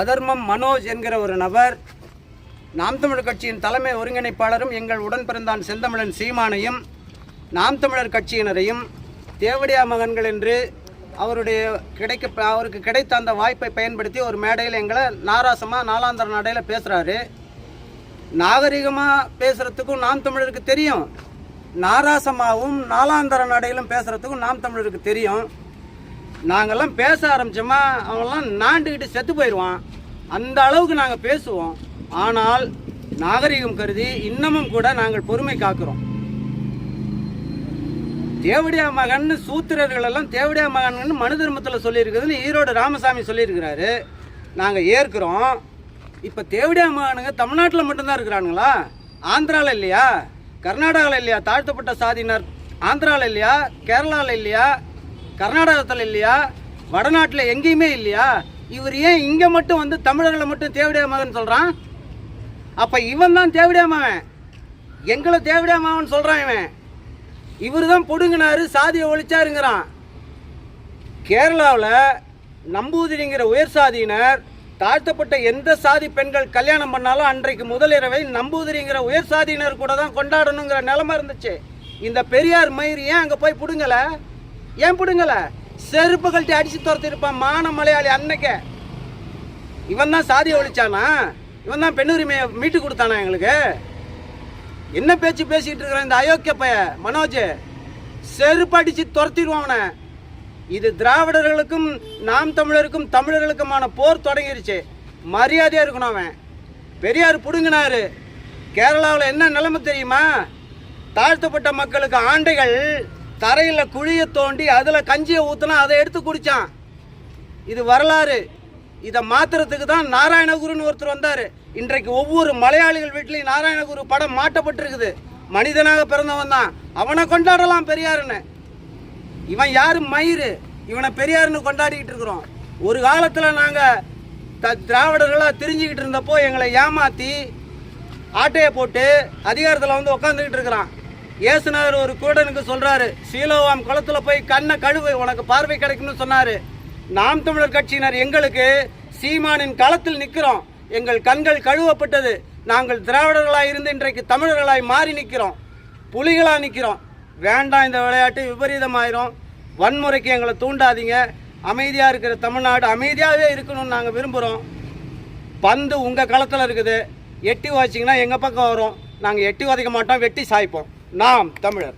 அதர்மம் மனோஜ் என்கிற ஒரு நபர் நாம் தமிழர் கட்சியின் தலைமை ஒருங்கிணைப்பாளரும் எங்கள் உடன் பிறந்தான் செந்தமிழன் சீமானையும் நாம் தமிழர் கட்சியினரையும் தேவடியா மகன்கள் என்று அவருடைய கிடைக்க அவருக்கு கிடைத்த அந்த வாய்ப்பை பயன்படுத்தி ஒரு மேடையில் எங்களை நாராசமாக நாலாந்தர நடையில் பேசுகிறாரு நாகரிகமாக பேசுகிறதுக்கும் நாம் தமிழருக்கு தெரியும். நாராசமாகவும் நாலாந்தர நடையிலும் பேசுகிறதுக்கும் நாம் தமிழருக்கு தெரியும். நாங்கள்லாம் பேச ஆரம்பிச்சோமா அவங்கெல்லாம் நாண்டுக்கிட்டு செத்து போயிடுவான் அந்த அளவுக்கு நாங்கள் பேசுவோம். ஆனால் நாகரிகம் கருதி இன்னமும் கூட நாங்கள் பொறுமை காக்கிறோம். தேவடியா மகன் சூத்திரர்கள் எல்லாம் தேவடியா மகன் மனு தர்மத்தில் சொல்லியிருக்குதுன்னு ஈரோடு ராமசாமி சொல்லியிருக்கிறாரு. நாங்கள் ஏற்கிறோம். இப்போ தேவடியா மகனுங்க தமிழ்நாட்டில் மட்டும்தான் இருக்கிறானுங்களா? ஆந்திராவில் இல்லையா? கர்நாடகாவில் இல்லையா? தாழ்த்தப்பட்ட சாதியினர் ஆந்திராவில் இல்லையா? கேரளாவில் இல்லையா? கர்நாடகத்தில் இல்லையா? வடநாட்டில் எங்கேயுமே இல்லையா? இவர் ஏன் இங்கே மட்டும் வந்து தமிழர்களை மட்டும் தேவிடைய மகன் சொல்கிறான் அப்போ இவன் தான் தேவிடைய மகன். எங்களை தேவிடைய மகன் சொல்கிறான் இவன். இவர் தான் பொடுங்கினாரு சாதியை ஒழிச்சாருங்கிறான். கேரளாவில் நம்பூதிரிங்கிற உயர் சாதியினர் தாழ்த்தப்பட்ட எந்த சாதி பெண்கள் கல்யாணம் பண்ணாலும் அன்றைக்கு முதலிரவை நம்பூதிரிங்கிற உயர் சாதியினர் கூட தான் கொண்டாடணுங்கிற நிலமை இருந்துச்சு. இந்த பெரியார் மயிர் ஏன் அங்கே போய் பிடுங்கலை? ஏன் பிடுங்கல? செருப்பு கழட்டி அடிச்சு துரத்திருப்பான் மான மலையாளி அன்னைக்கே. இவன் தான் சாதியை ஒழிச்சானா? இவன் தான் பெண்ணுரிமையை மீட்டு கொடுத்தானா எங்களுக்கு? என்ன பேச்சு பேசிட்டு இருக்கிறான் இந்த அயோக்கிய பைய மனோஜ்? செருப்படிச்சு துரத்திடுவான் அவனை. இது திராவிடர்களுக்கும் நாம் தமிழருக்கும் தமிழர்களுக்குமான போர் தொடங்கிருச்சு. மரியாதையாக இருக்கணும் அவன். பெரியார் புடுங்கினாரு. கேரளாவில் என்ன நிலைமை தெரியுமா? தாழ்த்தப்பட்ட மக்களுக்கு ஆண்டைகள் தரையில் குழியை தோண்டி அதில் கஞ்சியை ஊற்றினா அதை எடுத்து குடித்தான் இது வரலாறு. இதை மாத்துறதுக்கு தான் நாராயணகுருன்னு ஒருத்தர் வந்தார். இன்றைக்கு ஒவ்வொரு மலையாளிகள் வீட்லேயும் நாராயணகுரு படம் மாட்டப்பட்டிருக்குது. மனிதனாக பிறந்தவன் தான். அவனை கொண்டாடலாம் பெரியாருன்னு. இவன் யாரு? மயிறு. இவனை பெரியாருன்னு கொண்டாடிக்கிட்டு இருக்கிறோம். ஒரு காலத்தில் நாங்கள் த திராவிடர்களாக தெரிஞ்சுக்கிட்டு இருந்தப்போ எங்களை ஏமாற்றி ஆட்டையை போட்டு அதிகாரத்தில் வந்து உட்காந்துக்கிட்டு இருக்கிறான். இயேசுநாதர் ஒரு கூடனுக்கு சொல்றாரு சீலோவாம் குளத்துல போய் கண்ணை கழுவு உனக்கு பார்வை கிடைக்கும்னு சொன்னாரு. நாம் தமிழர் கட்சியினர் எங்களுக்கு சீமானின் களத்தில் நிற்கிறோம் எங்கள் கண்கள் கழுவப்பட்டது. நாங்கள் திராவிடர்களாக இருந்து இன்றைக்கு தமிழர்களாய் மாறி நிற்கிறோம் புலிகளாக நிற்கிறோம் வேண்டாம் இந்த விளையாட்டு விபரீதமாயிரும். வன்முறைக்கு எங்களை தூண்டாதீங்க. அமைதியாக இருக்கிற தமிழ்நாடு அமைதியாகவே இருக்கணும்னு நாங்கள் விரும்புகிறோம் பந்து உங்கள் களத்தில் இருக்குது. எட்டி வாச்சிங்கன்னா எங்கள் பக்கம் வரும். நாங்கள் எட்டி உதைக்க மாட்டோம் வெட்டி சாய்ப்போம். நாம் தமிழர்.